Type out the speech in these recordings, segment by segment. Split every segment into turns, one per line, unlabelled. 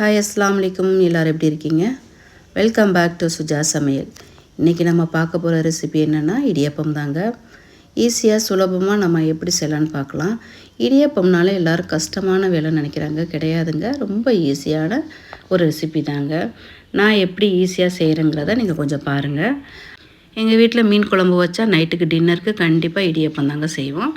Hi அஸ்லாம் வலைக்கும் எல்லோரும் எப்படி இருக்கீங்க? வெல்கம் பேக் டு சுஜா சமையல். இன்றைக்கி நம்ம பார்க்க போகிற ரெசிபி என்னென்னா இடியப்பம் தாங்க. ஈஸியாக சுலபமாக நம்ம எப்படி செய்யலான்னு பார்க்கலாம். இடியப்பம்னாலே எல்லோரும் கஷ்டமான வேலை நினைக்கிறாங்க. கிடையாதுங்க. ரொம்ப ஈஸியான ஒரு ரெசிபி தாங்க. நான் எப்படி ஈஸியாக செய்கிறேங்கிறத நீங்கள் கொஞ்சம் பாருங்கள் எங்கள் வீட்டில் மீன் குழம்பு வச்சா நைட்டுக்கு டின்னருக்கு கண்டிப்பாக இடியப்பம் தாங்க செய்வோம்.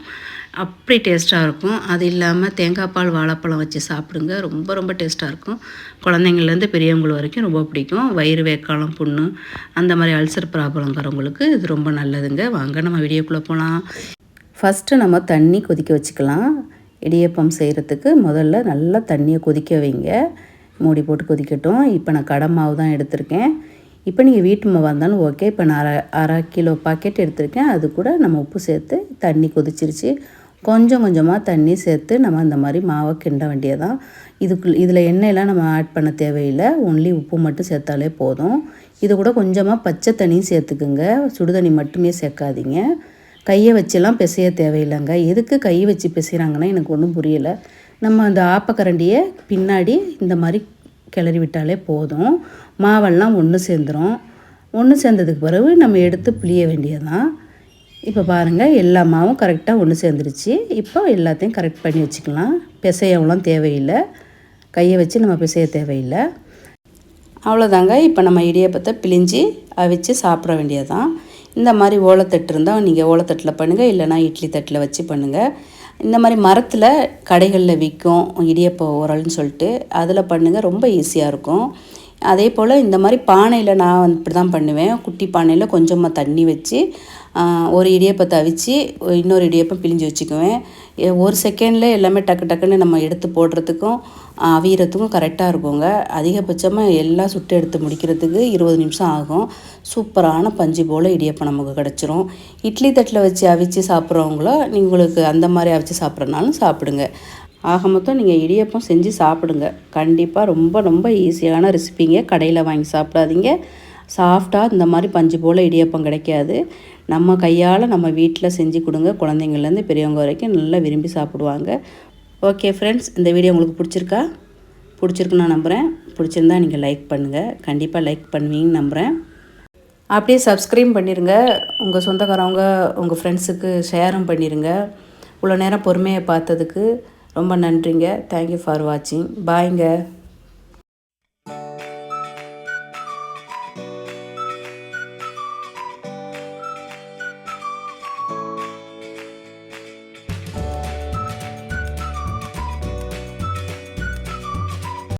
அப்படி டேஸ்ட்டாக இருக்கும். அது இல்லாமல் தேங்காய் பால் வாழைப்பழம் வச்சு சாப்பிடுங்க. ரொம்ப ரொம்ப டேஸ்ட்டாக இருக்கும். குழந்தைங்கள்லேருந்து பெரியவங்க வரைக்கும் ரொம்ப பிடிக்கும். வயிறு வேக்காலம் புண்ணு அந்த மாதிரி அல்சர் ப்ராப்ளங்கிறவங்களுக்கு இது ரொம்ப நல்லதுங்க. வாங்க நம்ம வீடியோக்குள்ளே போகலாம் ஃபஸ்ட்டு நம்ம தண்ணி கொதிக்க வச்சுக்கலாம். இடியப்பம் செய்கிறதுக்கு முதல்ல நல்லா தண்ணியை கொதிக்க வைங்க. மூடி போட்டு கொதிக்கட்டும். இப்போ நான் கடை மாவு தான் எடுத்திருக்கேன். இப்போ நீங்கள் வீட்டு மாவு இருந்தாலும் ஓகே இப்போ நான் அரை அரை கிலோ பாக்கெட் எடுத்திருக்கேன். அது கூட நம்ம உப்பு சேர்த்து தண்ணி கொதிச்சிருச்சு. கொஞ்சம் கொஞ்சமாக தண்ணி சேர்த்து நம்ம அந்த மாதிரி மாவை கிண்ட வேண்டியதான் இதுக்குள் இதில் எண்ணெயெல்லாம் நம்ம ஆட் பண்ண தேவையில்லை. ஒன்லி உப்பு மட்டும் சேர்த்தாலே போதும். இது கூட கொஞ்சமாக பச்சை தண்ணியும் சேர்த்துக்குங்க. சுடுதண்ணி மட்டுமே சேர்க்காதீங்க. கையை வச்செல்லாம் பிசைய தேவையில்லைங்க. எதுக்கு கை வச்சு பிசைகிறாங்கன்னா எனக்கு ஒன்றும் புரியலை. நம்ம அந்த ஆப்பக்கரண்டியை பின்னாடி இந்த மாதிரி கிளறி விட்டாலே போதும். மாவெல்லாம் ஒன்று சேர்ந்துடும் ஒன்று சேர்ந்ததுக்கு பிறகு நம்ம எடுத்து புளிய வேண்டியதான் இப்போ பாருங்கள் எல்லா மாவும் கரெக்டாக ஒன்று சேர்ந்துருச்சு. இப்போ எல்லாத்தையும் கரெக்ட் பண்ணி வச்சுக்கலாம். பிசையவெல்லாம் தேவையில்லை. கையை வச்சு நம்ம பிசைய தேவையில்லை. அவ்வளோதாங்க. இப்போ நம்ம இடியப்பத்தை பிழிஞ்சு அவிச்சு சாப்பிட வேண்டியதான் இந்த மாதிரி ஓலத்தட்டு இருந்தால் நீங்கள் ஓலத்தட்டில் பண்ணுங்கள் இல்லைனா இட்லி தட்டில் வச்சு பண்ணுங்கள் இந்த மாதிரி மரத்தில் கடைகளில் விற்கும் இடியப்ப உரல்னு சொல்லிட்டு அதில் பண்ணுங்கள் ரொம்ப ஈஸியாக இருக்கும். அதே போல் இந்த மாதிரி பானையில் நான் இப்படி தான் பண்ணுவேன். குட்டி பானையில் கொஞ்சமாக தண்ணி வச்சு ஒரு இடியப்பத்தை அவிச்சு இன்னொரு இடியப்பம் பிழிஞ்சு வச்சுக்குவேன். ஒரு செகண்டில் எல்லாமே டக்கு டக்குன்னு நம்ம எடுத்து போடுறதுக்கும் அவியறதுக்கும் கரெக்டாக இருக்குங்க. அதிகபட்சமாக எல்லாம் சுட்டு எடுத்து முடிக்கிறதுக்கு இருபது நிமிஷம் ஆகும். சூப்பரான பஞ்சு போல் இடியப்பம் நமக்கு கிடச்சிரும். இட்லி தட்டில் வச்சு அவிச்சு சாப்பிட்றவங்களோ உங்களுக்கு அந்த மாதிரி அவிச்சு சாப்பிட்றனாலும் சாப்பிடுங்க. ஆக மொத்தம் நீங்கள் இடியப்பம் செஞ்சு சாப்பிடுங்க. கண்டிப்பாக ரொம்ப ரொம்ப ஈஸியான ரெசிபிங்க. கடையில் வாங்கி சாப்பிடாதீங்க. சாஃப்டாக இந்த மாதிரி பஞ்சு போல் இடியப்பம் கிடைக்காது. நம்ம கையால் நம்ம வீட்டில் செஞ்சு கொடுங்க. குழந்தைங்கள்லேருந்து பெரியவங்க வரைக்கும் நல்லா விரும்பி சாப்பிடுவாங்க. ஓகே ஃப்ரெண்ட்ஸ் இந்த வீடியோ உங்களுக்கு பிடிச்சிருக்கா? பிடிச்சிருக்குன்னு நான் நம்புகிறேன் பிடிச்சிருந்தா நீங்கள் லைக் பண்ணுங்கள் கண்டிப்பாக லைக் பண்ணுவீங்கன்னு நம்புகிறேன் அப்படியே சப்ஸ்கிரைப் பண்ணிடுங்க உங்கள் சொந்தக்காரவங்க உங்கள் ஃப்ரெண்ட்ஸுக்கு ஷேரும் பண்ணிடுங்க இவ்வளோ நேரம் பொறுமையை பார்த்ததுக்கு ரொம்ப நன்றிங்க. தேங்க்யூ ஃபார் வாட்சிங் பாய்ங்க